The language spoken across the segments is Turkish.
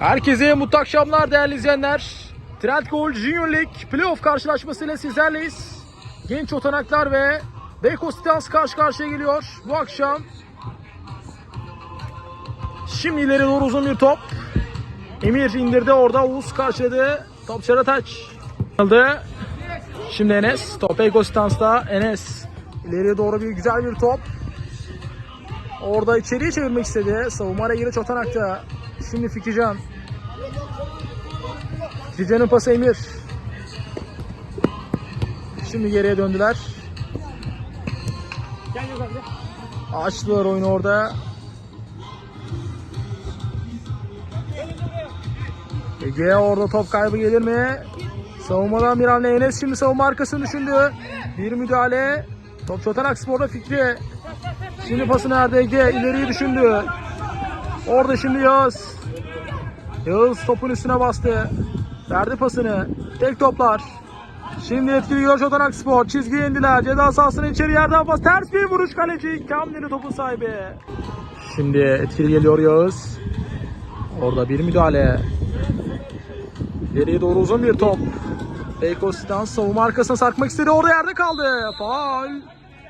Herkese mutlu akşamlar değerli izleyenler. Trend Gold Junior League playoff karşılaşmasıyla sizlerleyiz. Genç Otanaklar ve Beykoz Titans karşı karşıya geliyor bu akşam. Şimdi ileri doğru uzun bir top. Emir indirdi orada Oğuz karşıladı. Top Çarataç. Aldı. Şimdi Enes. Top Beykoz Titans'ta Enes. İleriye doğru bir güzel bir top. Orada içeriye çevirmek istedi. Savunma araya girdi Çotanak'ta. Şimdi Fikrican. Fikrican'ın pası Emir. Şimdi geriye döndüler. Açtılar oyunu orada. Ege orada top kaybı gelir mi? Savunmadan bir hamle Enes şimdi savunma arkasını düşündü. Bir müdahale. Top Çotanak Spor'da Fikri. Şimdi pası nerede Ege? İleriyi düşündü. Orada şimdi Yağız. Yağız topun üstüne bastı. Verdi pasını. Tek toplar. Şimdi etkili Yoş Otanak Spor. Çizgiye indiler. Ceza sahasının içeri yerden pas. Ters bir vuruş kaleci. Kamil'i topun sahibi. Şimdi etkili geliyor Yağız. Orada bir müdahale. İleriye doğru uzun bir top. Beykoz Stans savunma arkasına sarkmak istedi. Orada yerde kaldı. Faul.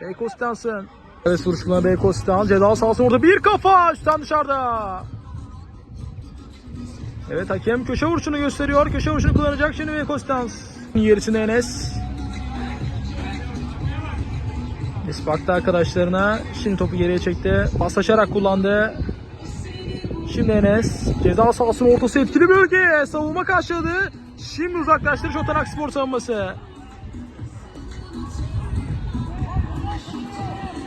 Beykoz Stans'ın. Evet vuruşlarına Beykoz Stans. Ceza sahasının orada bir kafa. Üstten dışarıda. Evet hakem köşe vuruşunu gösteriyor. Köşe vuruşunu kullanacak şimdi Beykoz Stans. Gerisinde Enes. Enes baktı arkadaşlarına. Şimdi topu geriye çekti. Paslaşarak kullandı. Şimdi Enes ceza sahasının ortası etkili bölge. Savunma karşıladı. Şimdi uzaklaştırış Otanak Spor savunması.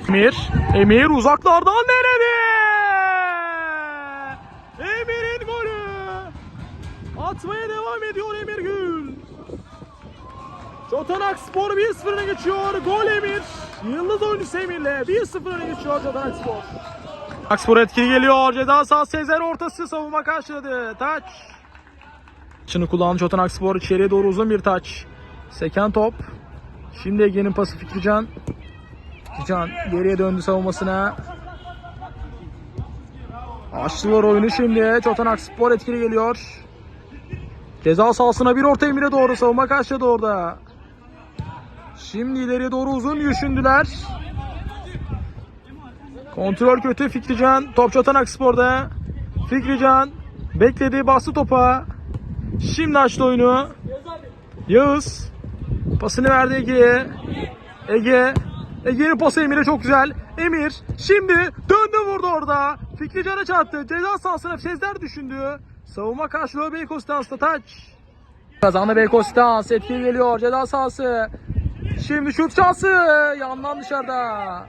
Emir. Emir uzaklardan denedi. Emir'in golü. Atmaya devam ediyor Emir Gül. Çotanak Spor 1-0 öne geçiyor. Gol Emir. Yıldız oyuncusu Emir'le 1-0 öne geçiyor Çotanak Spor. Akspor etkili geliyor. Ceza sahası Sezer ortası savunma karşıladı. Taç. Çını kullandı Çotanak Spor. içeriye doğru uzun bir taç. Seken top. Şimdi Ege'nin pası Fikrican. Fikrican geriye döndü savunmasına. Açtılar oyunu şimdi. Çotanak Spor etkili geliyor. Ceza sahasına bir orta Emir'e doğru savunma karşıladı orada. Şimdi ileriye doğru uzun düşündüler. Kontrol kötü Fikrican. Top Çotanak Spor'da. Fikrican bekledi bastı topa. Şimdi açtı oyunu. Yağız. Pasını verdi Ege'ye. Ege. Ege'nin pası Emir'e çok güzel. Emir şimdi döndü vurdu orada. Fikrican'a çarptı. Ceza sahasına Sezer düşündü. Savunma karşılığı Beykoz taç. Kazandı Beykoz Stans. Etkili geliyor. Ceza sahası. Şimdi şut şansı. Yandan dışarıda.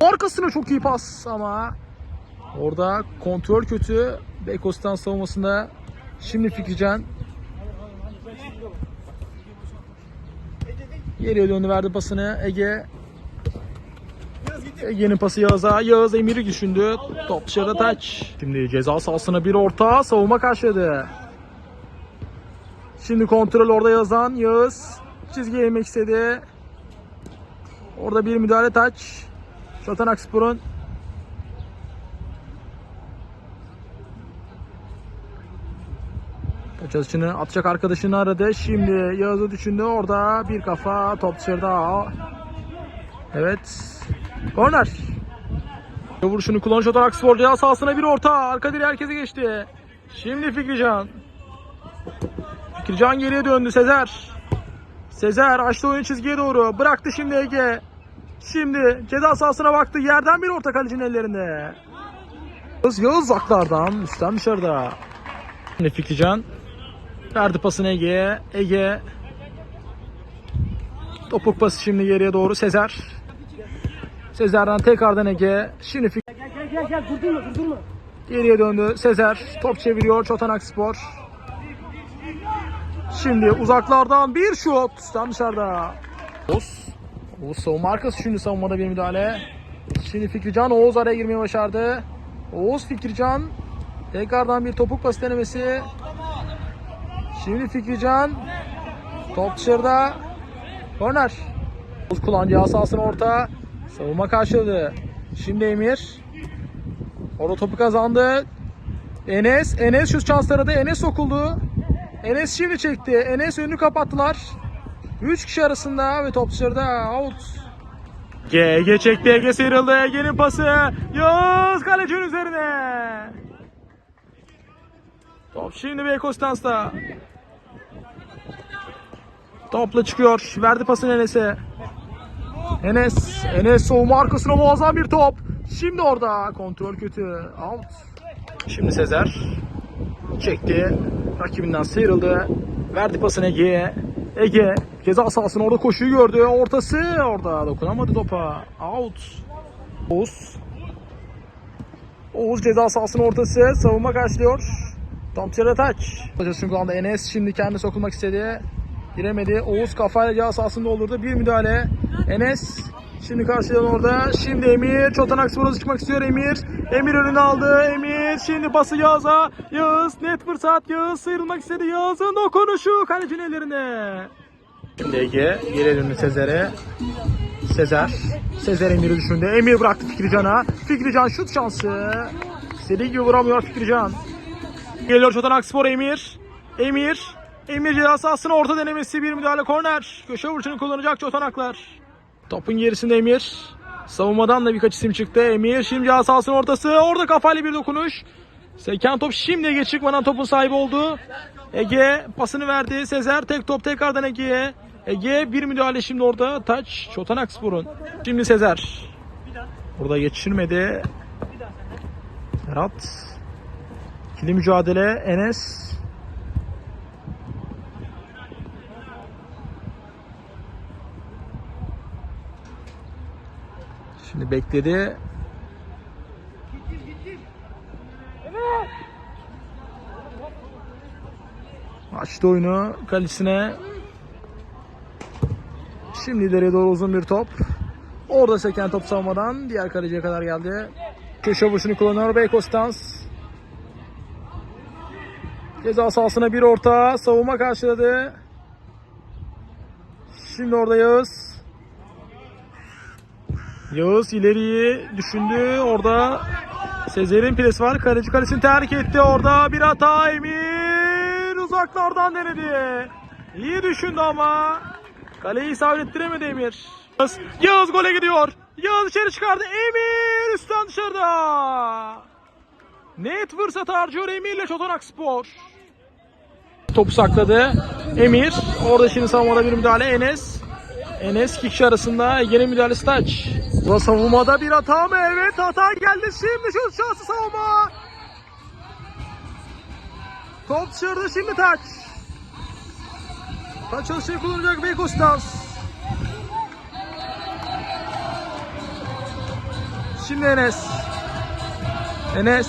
Arkasına çok iyi pas ama orada kontrol kötü. Bekostan savunmasında şimdi Fikrican geriye döndü verdi pasını Ege Ege'nin pası Yağız'a. Yağız Emir'i düşündü. Top dışarıda taç. Şimdi ceza sahasına bir orta savunma karşıladı. Şimdi kontrol orada yazan Yağız çizgiye yemek istedi. Orada bir müdahale taç. Çotanak Spor'un Açılışını atacak arkadaşını aradı. Şimdi Yağız'ı düşündü. Orada bir kafa top dışarıda. Evet. Korner. Vuruşunu kullanıyor Çotanak Spor. Ceza sahasına bir orta. Arka direğe herkese geçti. Şimdi Fikrican. Fikrican geriye döndü. Sezer. Sezer açtı oyunu çizgiye doğru. Bıraktı şimdi Ege. Şimdi ceza sahasına baktı. Yerden bir orta kalecinin ellerinde. Yağız Yağız zaklardan. Üstten dışarıda. Şimdi Fikrican. Verdi pasını Ege'ye. Ege. Topuk pası şimdi geriye doğru. Sezer. Sezer'den tekrardan Ege. Şimdi Fik Gel gel gel gel durdurma durdurma. geriye döndü. Sezer. Top çeviriyor. Çotanak Spor. Şimdi uzaklardan bir şut. Üstten dışarıda. Oğuz. Oğuz savunma arkası şimdi savunmada bir müdahale. Şimdi Fikrican Oğuz araya girmeyi başardı. Oğuz Fikrican. Tekrardan bir topuk pas denemesi. Şimdi Fikrican. Top dışarıda. Korner. Oğuz kullanacağı sahasına orta. Savunma karşıladı. Şimdi Emir. Orada topu kazandı. Enes, Enes şu şansları da Enes sokuldu. Enes şimdi çekti. Enes önünü kapattılar. 3 kişi arasında ve top dışarıda out. GG çekti. Ege sıyrıldı. Ege'nin pası. Yağız kalecinin üzerine. Top şimdi Beykoz Stans'ta. Topla çıkıyor. Verdi pasını Enes'e. Enes. Enes savunma arkasına muazzam bir top. Şimdi orada. Kontrol kötü. Out. Şimdi Sezer. Çekti. Rakibinden sıyrıldı. Verdi pasını Ege'ye. Ege ceza sahasına orada koşuyu gördü. Ortası orada. Dokunamadı topa. Out. Oğuz. Oğuz ceza sahasının ortası. Savunma karşılıyor. Tam taç. Pozisyonu kullandı Enes. Şimdi kendi sokulmak istedi. Giremedi. Oğuz kafayla ceza sahasını doldurdu. Bir müdahale. Enes. Şimdi karşıdan orada. Şimdi Emir. Çotanak Spor'a çıkmak istiyor Emir. Emir önüne aldı. Emir. Şimdi pası Yağız'a. Yağız net fırsat. Yağız sıyrılmak istedi. Yağız'ın dokunuşu kalecinin ellerine. Şimdi Ege. Geri döndü Sezer'e. Sezer. Sezer Emir'i düşündü. Emir bıraktı Fikrican'a. Fikrican şut şansı. İstediği gibi vuramıyor Fikrican. Geliyor Çotanak Spor Emir. Emir. Emir ceza orta denemesi bir müdahale korner. Köşe vuruşunu kullanacak Çotanaklar. Topun gerisinde Emir. Savunmadan da birkaç isim çıktı. Emir şimdi ceza ortası. Orada kafayla bir dokunuş. Seken top şimdi Ege çıkmadan topun sahibi oldu. Ege pasını verdi. Sezer tek top tekrardan Ege'ye. Ege bir müdahale şimdi orada. Taç Çotanak Spor'un. Şimdi Sezer. Burada geçirmedi. Ferhat. İkili mücadele Enes. Şimdi bekledi. Açtı oyunu kalesine. Şimdi ileriye doğru uzun bir top. Orada seken top savunmadan diğer kaleciye kadar geldi. Köşe vuruşunu kullanıyor Beykoz Stans. Ceza sahasına bir orta. Savunma karşıladı. Şimdi orada Yağız. Yağız ileriyi düşündü. Orada Sezer'in presi var. Kaleci kalesini terk etti. Orada bir hata. Emir uzaklardan denedi. İyi düşündü ama. Kaleyi isabet Emir. Yağız, Yağız gole gidiyor. Yağız içeri çıkardı. Emir üstten dışarıda. Net fırsat harcıyor Emir'le Çotanak Spor. Topu sakladı. Emir. Orada şimdi savunmada bir müdahale. Enes. Enes iki kişi arasında Ege'nin müdahalesi taç. Bu savunmada bir hata mı? Evet hata geldi. Şimdi şut şansı savunma. Top dışarıda şimdi taç. Taç çalışmayı kullanacak Beykoz Stars. Şimdi Enes. Enes.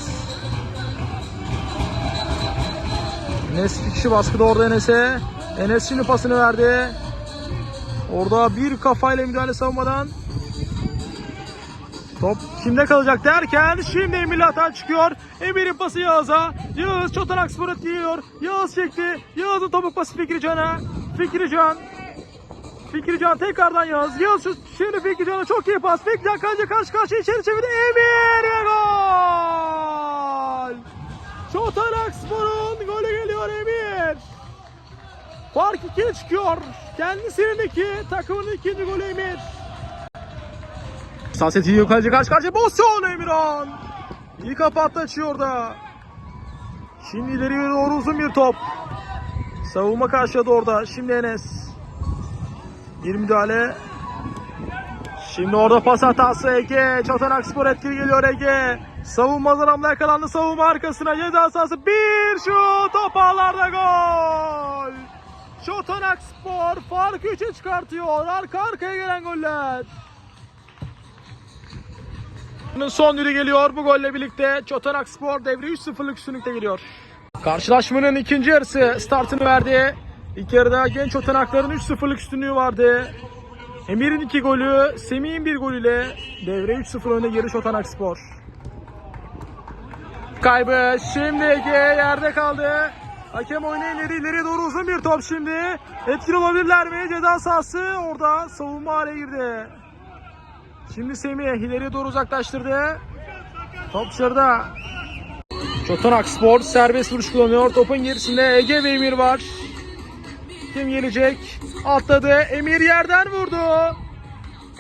Enes bir kişi baskıda orada Enes'e. Enes şimdi pasını verdi. Orada bir kafayla müdahale savunmadan. Top kimde kalacak derken şimdi Emir hata çıkıyor. Emir'in pası Yağız'a. Yağız Çotanak Spor'a diyor. Yağız çekti. Yağız'ın topuk pası Fikrican'a. Fikrican. Fikrican tekrardan Yağız. Yağız şimdi Fikrican'a çok iyi pas. Fikrican kaleci karşı karşıya içeri çevirdi. Emir ve gol. Çotanak Spor'un golü geliyor Emir. Fark ikiye çıkıyor. Kendisinin iki, takımın ikinci golü Emir. Saseti yiyor kaleci karşı karşıya. Pozisyon Emirhan. İyi kapattı açıyor orada. Şimdi ileriye doğru uzun bir top. Savunma karşıladı orada. Şimdi Enes. Bir müdahale. Şimdi orada pas hatası Ege. Çotanak Spor etkili geliyor Ege. Savunmadan hamle yakalandı. Savunma arkasına ceza sahası. Bir şut. Top ağlarda gol. Çotanak Spor farkı 3'e çıkartıyor. Arka arkaya gelen goller. Son düdüğü geliyor bu golle birlikte. Çotanak Spor devre 3-0'lık üstünlükte geliyor. Karşılaşmanın ikinci yarısı startını verdi. İlk yarıda genç Çotanakların 3-0'lık üstünlüğü vardı. Emir'in iki golü, Semih'in bir golüyle devre 3-0 önde geri Çotanak Spor. Kaybı şimdi Ege yerde kaldı. Hakem oyunu ileri ileriye doğru uzun bir top şimdi. Etkili olabilirler mi? Ceza sahası orada savunma araya girdi. Şimdi Semih ileriye doğru uzaklaştırdı. Top dışarıda. Çotanak Spor serbest vuruş kullanıyor. Topun gerisinde Ege ve Emir var. Kim gelecek? Atladı. Emir yerden vurdu.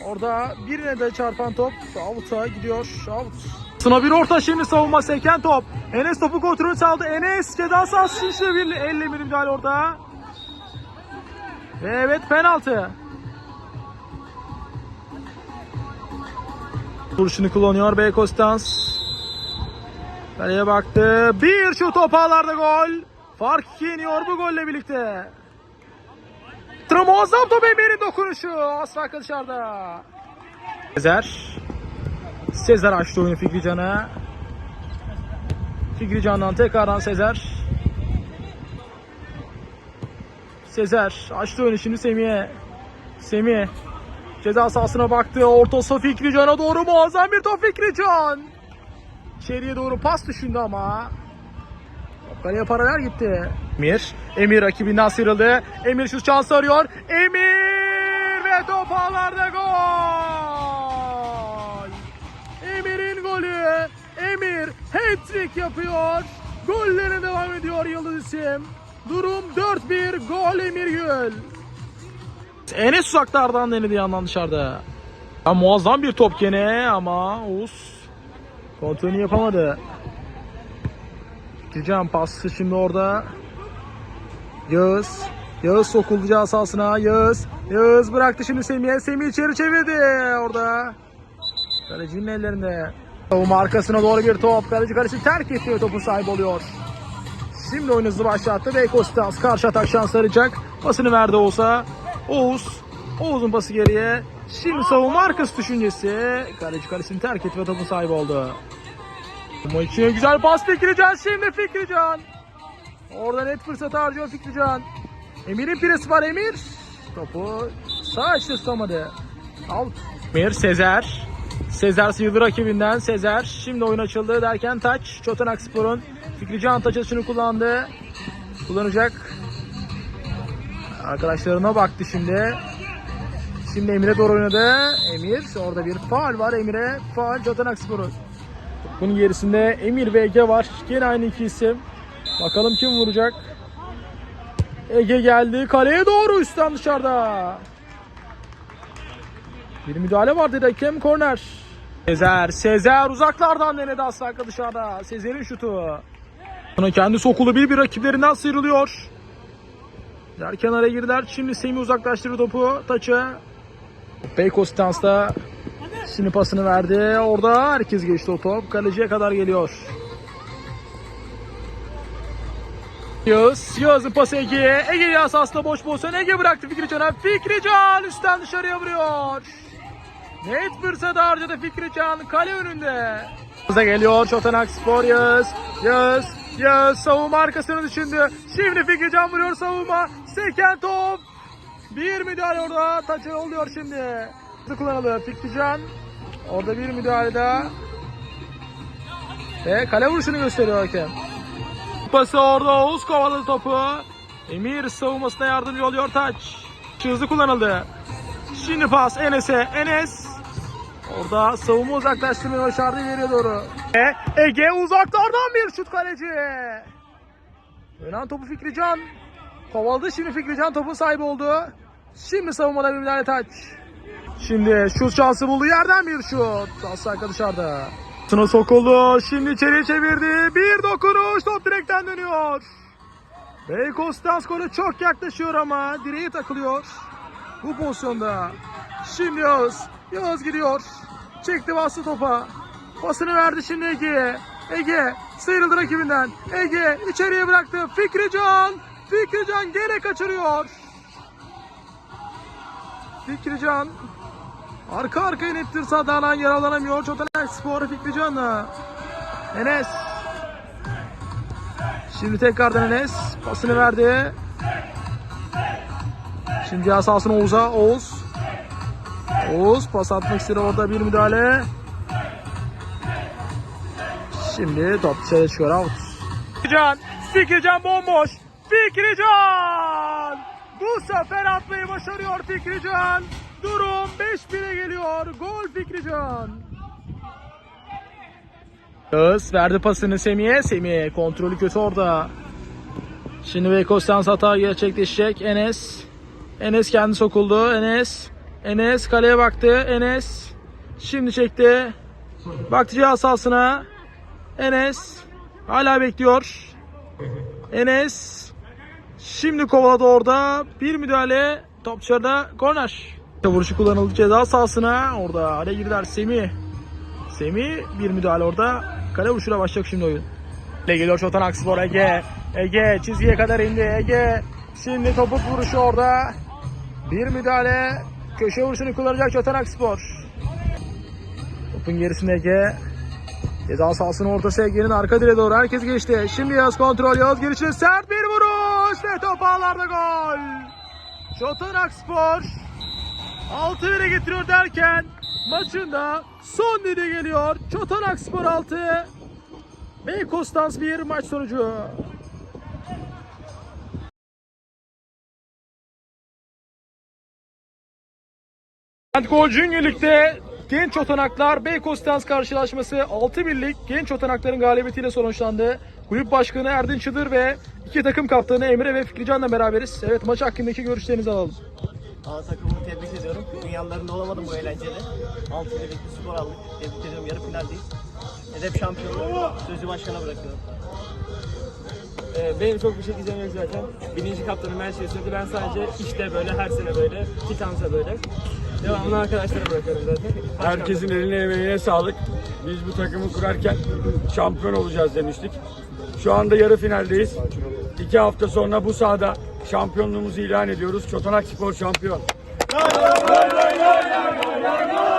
Orada birine de çarpan top out'a gidiyor. Out. Sına bir orta şimdi savunma seken top. Enes topu kontrol saldı. Enes ceza sahası içinde bir elle bir müdahale orada. Ve evet penaltı. Vuruşunu kullanıyor Beykoz Stans. Kaleye baktı. Bir şu top ağlarda gol. Fark iki iniyor bu golle birlikte. Muazzam top Emir'in dokunuşu. Asfaka dışarıda. Sezer. Sezer açtı oyunu Fikri Can'a. Fikri Can'dan tekrardan Sezer. Sezer açtı oyunu şimdi Semih'e. Semih. Ceza sahasına baktı. Ortası Fikri Can'a doğru muazzam bir top Fikri Can. İçeriye doğru pas düşündü ama. Kaleye paralel gitti. Emir. Emir rakibinden sıyrıldı. Emir şu şansı arıyor. Emir ve top ağlarda gol. Emir'in golü. Emir hat-trick yapıyor. Gollerine devam ediyor Yıldız isim. Durum 4-1 gol Emir Gül. Enes uzaklardan denedi yandan dışarıda. Ya, muazzam bir top gene ama Oğuz kontrolünü yapamadı. Can pası şimdi orada. Yağız. Yağız sokuldu ceza sahasına. Yağız. Yağız bıraktı şimdi Semih'e. Semih içeri çevirdi orada. Kalecinin ellerinde. Savunma arkasına doğru bir top. Kaleci kalesi terk ediyor topun sahibi oluyor. Şimdi oyun hızlı başlattı. Beykoz Stans karşı atak şans arayacak. Pasını verdi olsa. Oğuz. Oğuz'un pası geriye. Şimdi savunma arkası düşüncesi. Kaleci kalesini terk etti ve topun sahibi oldu. İçin güzel pas Fikrican. Şimdi Fikrican. Orada net fırsat harcıyor Fikrican. Emir'in piresi var Emir. Topu sağ açtı tutamadı. Out. Emir Sezer. Sezer sıyrıldı rakibinden. Sezer. Şimdi oyun açıldı derken taç. Çotanak Spor'un Fikrican taç kullandı. Kullanacak. Arkadaşlarına baktı şimdi. Şimdi Emir'e doğru oynadı. Emir. Orada bir faal var Emir'e. Faal Çotanak Spor'un. Bunun gerisinde Emir ve Ege var. Gene aynı iki isim. Bakalım kim vuracak. Ege geldi. Kaleye doğru üstten dışarıda. Bir müdahale vardı hakem korner. Sezer, Sezer uzaklardan denedi Aslanka dışarıda. Sezer'in şutu. Kendi sokulu bir bir rakiplerinden sıyrılıyor. Derken araya girdiler. Şimdi Semih uzaklaştırdı topu. Taça. Beykoz stansta Şimdi pasını verdi. Orada herkes geçti o top. Kaleciye kadar geliyor. Yağız. Yağız'ın pası Ege'ye. Ege Yağız aslında boş pozisyon. Ege bıraktı Fikrican'a. Fikrican üstten dışarıya vuruyor. Net fırsat harcadı Fikrican. Kale önünde. Hıza geliyor Çotanak Spor Yağız. Yağız. Yağız savunma arkasını düşündü. Şimdi Fikrican vuruyor savunma. Seken top. Bir müdahale orada. Taçı oluyor şimdi. Hızlı kullanılıyor Fikrican. Orada bir müdahale daha. Ve kale vuruşunu gösteriyor hakem. Pası orada Oğuz kovaladı topu. Emir savunmasına yardımcı oluyor taç. Hızlı kullanıldı. Şimdi pas Enes'e. Enes. Orada savunma uzaklaştırmayı başardı ileriye doğru. E, Ege uzaklardan bir şut kaleci. Önen topu Fikrican. Kovaladı şimdi Fikrican topun sahibi oldu. Şimdi savunmada bir müdahale taç. Şimdi şut şansı buldu yerden bir şut. Aslanka dışarıda. Sına sokuldu. Şimdi içeriye çevirdi. Bir dokunuş. Top direkten dönüyor. Beykoz Stans golü çok yaklaşıyor ama direğe takılıyor. Bu pozisyonda. Şimdi Yağız. Yağız gidiyor. Çekti bastı topa. Pasını verdi şimdi Ege'ye. Ege sıyrıldı rakibinden. Ege içeriye bıraktı. Fikrican. Fikrican gene kaçırıyor. Fikrican Arka arkaya nettir sağdan yaralanamıyor. Çotanak Spor Fikrican'la. Enes. Şimdi tekrardan Enes. Pasını verdi. Şimdi asasını Oğuz'a. Oğuz. Oğuz pas atmak istedi orada bir müdahale. Şimdi top dışarı çıkıyor out. Fikrican. Fikrican bomboş. Fikrican. Bu sefer atmayı başarıyor Fikrican. Durum 5-1'e geliyor. Gol Fikrican. Yağız verdi pasını Semih'e. Semih kontrolü kötü orada. Şimdi Veykos'tan hata gerçekleşecek. Enes. Enes kendi sokuldu. Enes. Enes kaleye baktı. Enes. Şimdi çekti. Baktı cihaz sahasına. Enes. Hala bekliyor. Enes. Şimdi kovaladı orada. Bir müdahale. Top dışarıda. Korner. Vuruşu kullanıldı ceza sahasına. Orada araya girdiler Semih. Semih bir müdahale orada. Kale vuruşuyla başlayacak şimdi oyun. Ege geliyor Çotan Akspor Ege. Ege çizgiye kadar indi Ege. Şimdi topuk vuruşu orada. Bir müdahale. Köşe vuruşunu kullanacak Çotan Akspor. Topun gerisinde Ege. Ceza sahasının ortası Ege'nin arka direğe doğru herkes geçti. Şimdi Yaz kontrol Yaz girişine sert bir vuruş ve top ağlarda gol. Çotan Akspor 6-1'e getiriyor derken maçında son düdüğü geliyor. Çotan Akspor 6 Beykoz bir maç sonucu. Kent Gol Junior Lig'de Genç Otanaklar Beykoz Stans karşılaşması 6 birlik Genç Otanakların galibiyetiyle sonuçlandı. Kulüp Başkanı Erdin Çıdır ve iki takım kaptanı Emre ve Fikrican'la beraberiz. Evet maç hakkındaki görüşlerinizi alalım. Aa, takımımı tebrik ediyorum. Dünyalarında olamadım bu eğlenceli. 6 birlik bir skor aldık. Tebrik ediyorum. Yarı finaldeyiz. Hedef şampiyonluğu. Sözü başkana bırakıyorum. Ee, Benim çok bir şey diyeceğim yok zaten. Birinci kaptanım her şeyi söyledi. Ben sadece işte böyle, her sene böyle, Titansa böyle. Devamlı arkadaşlara bırakıyoruz zaten. Herkesin eline emeğine sağlık. Biz bu takımı kurarken şampiyon olacağız demiştik. Şu anda yarı finaldeyiz. İki hafta sonra bu sahada şampiyonluğumuzu ilan ediyoruz. Çotanak Spor şampiyon. Lay lay lay lay lay lay lay lay.